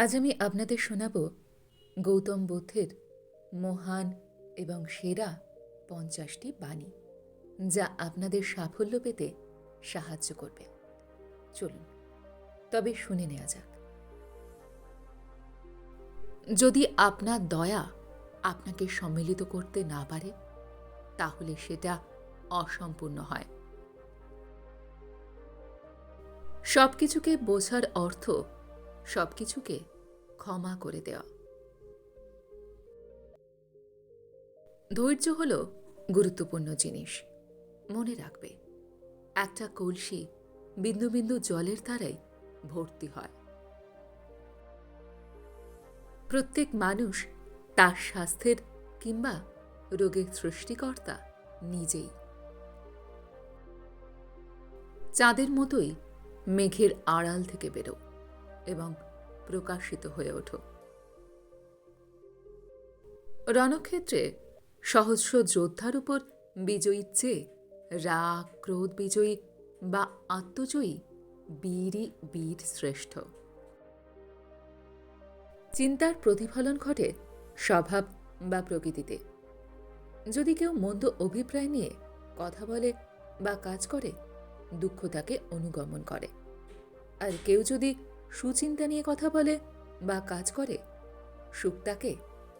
আজ আমি আপনাদের শোনাব গৌতম বুদ্ধের মহান এবং সেরা পঞ্চাশটি বাণী, যা আপনাদের সাফল্য পেতে সাহায্য করবে। চলুন, তবে শুনে নেওয়া যাক। যদি আপনার দয়া আপনাকে সম্মিলিত করতে না পারে, তাহলে সেটা অসম্পূর্ণ হয়। সবকিছুকে বোঝার অর্থ সবকিছুকে ক্ষমা করে দেওয়া। ধৈর্য হল গুরুত্বপূর্ণ জিনিস। মনে রাখবে, একটা কলসি বিন্দু বিন্দু জলের দ্বারাই ভর্তি হয়। প্রত্যেক মানুষ তার স্বাস্থ্যের কিংবা রোগের সৃষ্টিকর্তা নিজেই। চাঁদের মতোই মেঘের আড়াল থেকে বেরো। এবং প্রকাশিত হয়ে ওঠো। রণক্ষেত্রে সহস্র যোদ্ধার উপর বিজয়ীর চেয়ে রাগ, ক্রোধ বিজয়ী বা আত্মজয়ী বীরই বীর শ্রেষ্ঠ। চিন্তার প্রতিফলন ঘটে স্বভাব বা প্রকৃতিতে। যদি কেউ মন্দ অভিপ্রায় নিয়ে কথা বলে বা কাজ করে, দুঃখ তাকে অনুগমন করে। আর কেউ যদি সুচিন্তা নিয়ে কথা বলে বা কাজ করে সুখ তাকে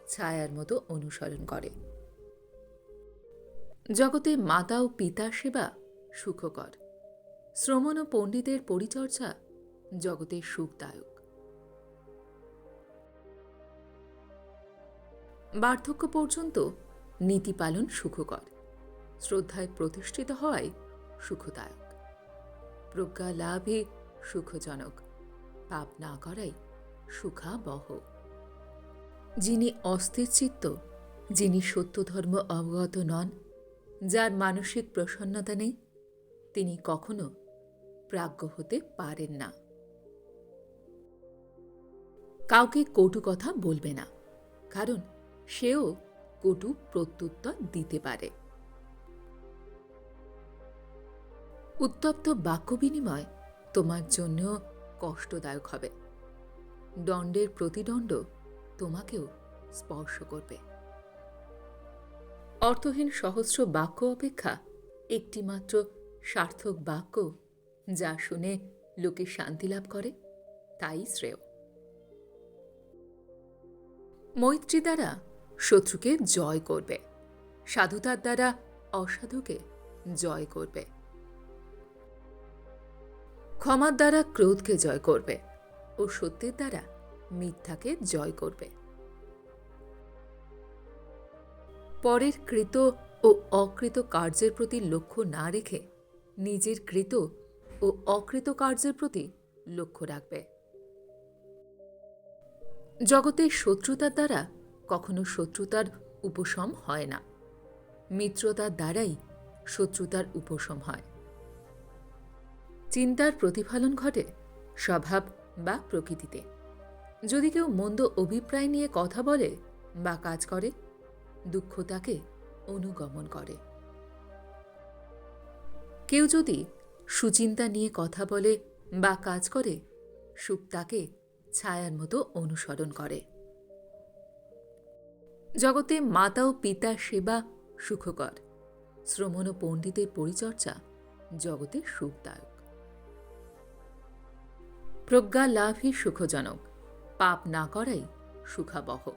ছায়ার মতো অনুসরণ করে। জগতে মাতা ও পিতা সেবা সুখকর। শ্রমণ ও পণ্ডিতের পরিচর্যা জগতের সুখদায়ক। বার্ধক্য পর্যন্ত নীতি পালন সুখকর। শ্রদ্ধায় প্রতিষ্ঠিত হওয়াই সুখদায়ক। প্রজ্ঞা লাভে সুখজনক। পাপ না করাই সুখাবহ। যিনি অস্থির চিত্ত যিনি সত্য ধর্ম অবগত নন, যার মানসিক প্রসন্নতা নেই, তিনি কখনো প্রাজ্ঞ হতে পারেন না। কাউকে কটু কথা বলবে না, কারণ সেও কটু প্রত্যুত্তর দিতে পারে। উত্তপ্ত বাক্য বিনিময় তোমার জন্য কষ্টদায়ক হবে। দণ্ডের প্রতিদণ্ড তোমাকেও স্পর্শ করবে। অর্থহীন সহস্র বাক্য অপেক্ষা একটিমাত্র সার্থক বাক্য যা শুনে লোকে শান্তি লাভ করে, তাই শ্রেয়। মৈত্রী দ্বারা শত্রুকে জয় করবে। সাধুতার দ্বারা অসাধুকে জয় করবে। ক্ষমার দ্বারা ক্রোধকে জয় করবে ও সত্যের দ্বারা মিথ্যাকে জয় করবে। পরের কৃত ও অকৃত কার্যের প্রতি লক্ষ্য না রেখে নিজের কৃত ও অকৃত কার্যের প্রতি লক্ষ্য রাখবে। জগতের শত্রুতার দ্বারা কখনো শত্রুতার উপশম হয় না। মিত্রতার দ্বারাই শত্রুতার উপশম হয়। চিন্তার প্রতিফলন ঘটে স্বভাব বা প্রকৃতিতে। যদি কেউ মন্দ অভিপ্রায় নিয়ে কথা বলে বা কাজ করে, দুঃখ তাকে অনুগমন করে। কেউ যদি সুচিন্তা নিয়ে কথা বলে বা কাজ করে, সুখ তাকে ছায়ার মতো অনুসরণ করে। জগতে মাতা ও পিতার সেবা সুখকর। শ্রমণ ও পণ্ডিতের পরিচর্যা জগতে সুখদায়ক। প্রজ্ঞা লাভই সুখজনক, পাপ না করাই সুখাবহ।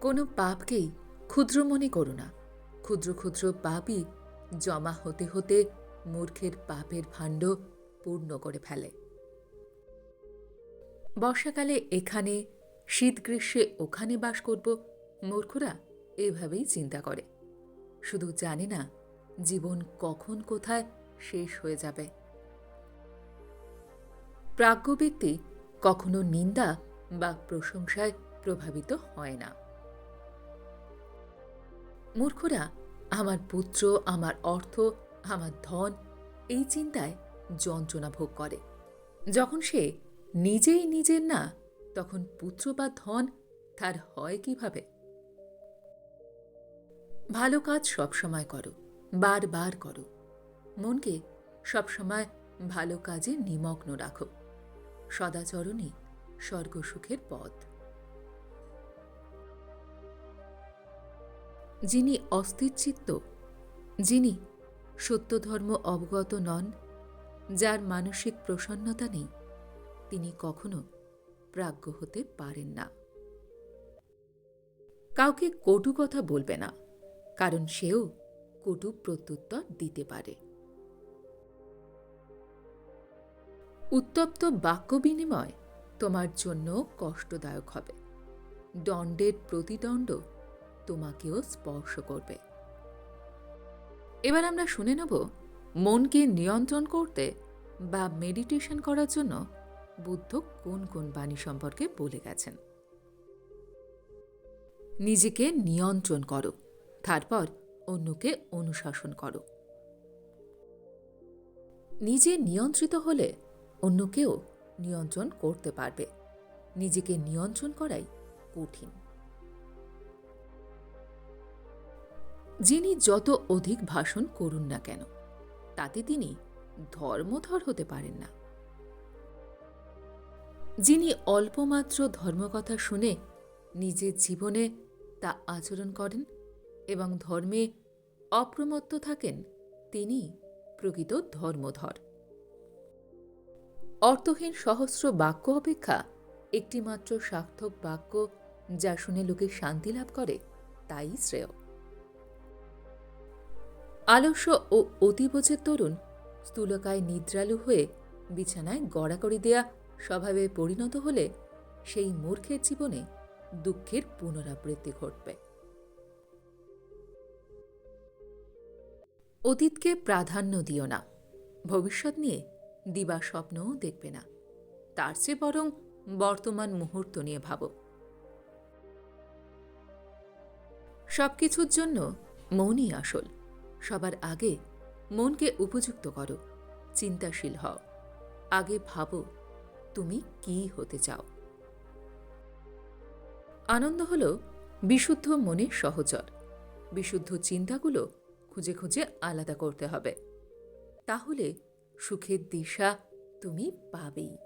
কোনো পাপকেই ক্ষুদ্র মনে করো না, ক্ষুদ্র ক্ষুদ্র পাপই জমা হতে হতে মূর্খের পাপের ভাণ্ড পূর্ণ করে ফেলে। বর্ষাকালে এখানে শীত গ্রীষ্মে ওখানে বাস করব, মূর্খরা এভাবেই চিন্তা করে। শুধু জানে না, জীবন কখন কোথায় শেষ হয়ে যাবে। প্রাজ্ঞ ব্যক্তি কখনো নিন্দা বা প্রশংসায় প্রভাবিত হয় না। মূর্খরা আমার পুত্র, আমার অর্থ, আমার ধন এই চিন্তায় যন্ত্রণা ভোগ করে। যখন সে নিজেই নিজের না, তখন পুত্র বা ধন তার হয় কীভাবে? ভালো কাজ সবসময় করো, বারবার করো। মনকে সবসময় ভালো কাজে নিমগ্ন রাখো। সদাচরণই স্বর্গসুখের পথ। যিনি অস্থিরচিত্ত, যিনি সত্যধর্ম অবগত নন, যার মানসিক প্রসন্নতা নেই, তিনি কখনো প্রাজ্ঞ হতে পারেন না। কাউকে কটু কথা বলবে না, কারণ সেও কটু প্রত্যুত্তর দিতে পারে। উত্তপ্ত বাক্য বিনিময় তোমার জন্য কষ্টদায়ক হবে। দণ্ডের প্রতিদণ্ড তোমাকেও স্পর্শ করবে। এবার আমরা শুনে নেব, মনকে নিয়ন্ত্রণ করতে বা মেডিটেশন করার জন্য বুদ্ধ কোন কোন বাণী সম্পর্কে বলে গেছেন? নিজেকে নিয়ন্ত্রণ করো, তারপর অন্যকে অনুশাসন করো। নিজে নিয়ন্ত্রিত হলে অন্যকেও নিয়ন্ত্রণ করতে পারবে। নিজেকে নিয়ন্ত্রণ করাই কঠিন। যিনি যত অধিক ভাষণ করুন না কেন, তাতে তিনি ধর্মধর হতে পারেন না। যিনি অল্পমাত্র ধর্মকথা শুনে নিজের জীবনে তা আচরণ করেন এবং ধর্মে অপ্রমত্ত থাকেন, তিনি প্রকৃত ধর্মধর। অর্থহীন সহস্র বাক্য অপেক্ষা একটিমাত্র সার্থক বাক্য যা শুনে লোকে শান্তি লাভ করে, তাই শ্রেয়। আলস্য ও অতিবোঝের তরুণ স্থূলকায় নিদ্রালু হয়ে বিছানায় গড়াগড়ি দেয়া স্বভাবে পরিণত হলে সেই মূর্খের জীবনে দুঃখের পুনরাবৃত্তি ঘটবে। অতীতকে প্রাধান্য দিও না। ভবিষ্যৎ নিয়ে দিবা স্বপ্নও দেখবে না। তার চেয়ে বরং বর্তমান মুহূর্ত নিয়ে ভাবো। সবকিছুর জন্য মনই আসল। সবার আগে মনকে উপযুক্ত করো, চিন্তাশীল হও। আগে ভাবো তুমি কি হতে চাও। আনন্দ হল বিশুদ্ধ মনের সহচর। বিশুদ্ধ চিন্তাগুলো খুঁজে খুঁজে আলাদা করতে হবে। তাহলে সুখের দিশা তুমি পাবেই।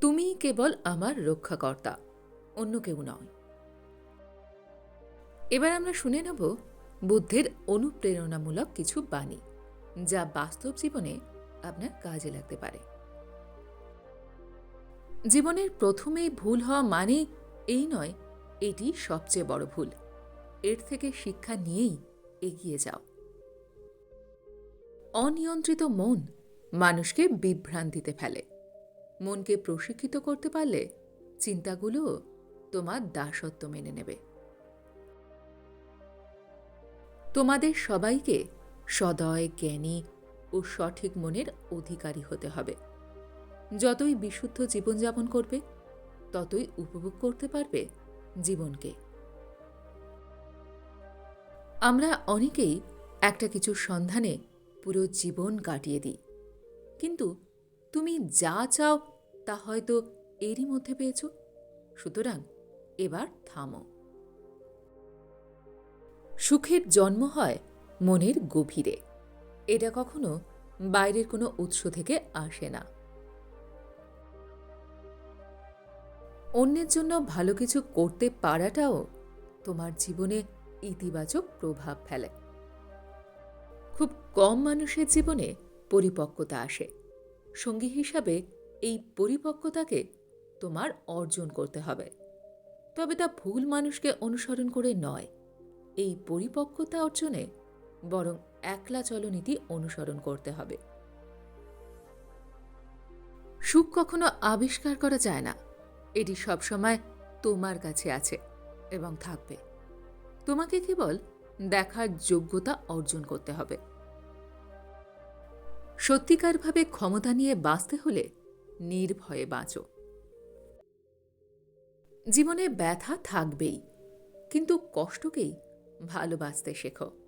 তুমি কেবল আমার রক্ষাকর্তা, অন্য কেউ নয়। এবার আমরা শুনে নেব বুদ্ধের অনুপ্রেরণামূলক কিছু বাণী, যা বাস্তব জীবনে আপনার কাজে লাগতে পারে। জীবনের প্রথমেই ভুল হওয়া মানে এই নয়, এটি সবচেয়ে বড় ভুল। এর থেকে শিক্ষা নিয়েই এগিয়ে যাও। অনিয়ন্ত্রিত মন মানুষকে বিভ্রান্তিতে ফেলে। মনকে প্রশিক্ষিত করতে পারলে চিন্তাগুলোও তোমার দাসত্ব মেনে নেবে। তোমাদের সবাইকে সদয়, জ্ঞানী ও সঠিক মনের অধিকারী হতে হবে। যতই বিশুদ্ধ জীবনযাপন করবে, ততই উপভোগ করতে পারবে জীবনকে। আমরা অনেকেই একটা কিছুর সন্ধানে পুরো জীবন কাটিয়ে দিই। কিন্তু তুমি যা চাও তা হয়তো এরই মধ্যে পেয়েছ। সুতরাং এবার থামো। সুখের জন্ম হয় মনের গভীরে। এটা কখনো বাইরের কোনো উৎস থেকে আসে না। অন্যের জন্য ভালো কিছু করতে পারাটাও তোমার জীবনে ইতিবাচক প্রভাব ফেলে। খুব কম মানুষের জীবনে পরিপক্কতা আসে। সঙ্গী হিসাবে এই পরিপক্কতাকে তোমার অর্জন করতে হবে। তবে তা ভুল মানুষকে অনুসরণ করে নয়। এই পরিপক্কতা অর্জনে বরং একলা চলনীতি অনুসরণ করতে হবে। সুখ কখনো আবিষ্কার করা যায় না। এটি সবসময় তোমার কাছে আছে এবং থাকবে। তোমাকে কেবল দেখার যোগ্যতা অর্জন করতে হবে। সত্যিকারভাবে ক্ষমতা নিয়ে বাঁচতে হলে নির্ভয়ে বাঁচো। জীবনে ব্যথা থাকবেই, কিন্তু কষ্টকেই ভালোবাসতে শেখো।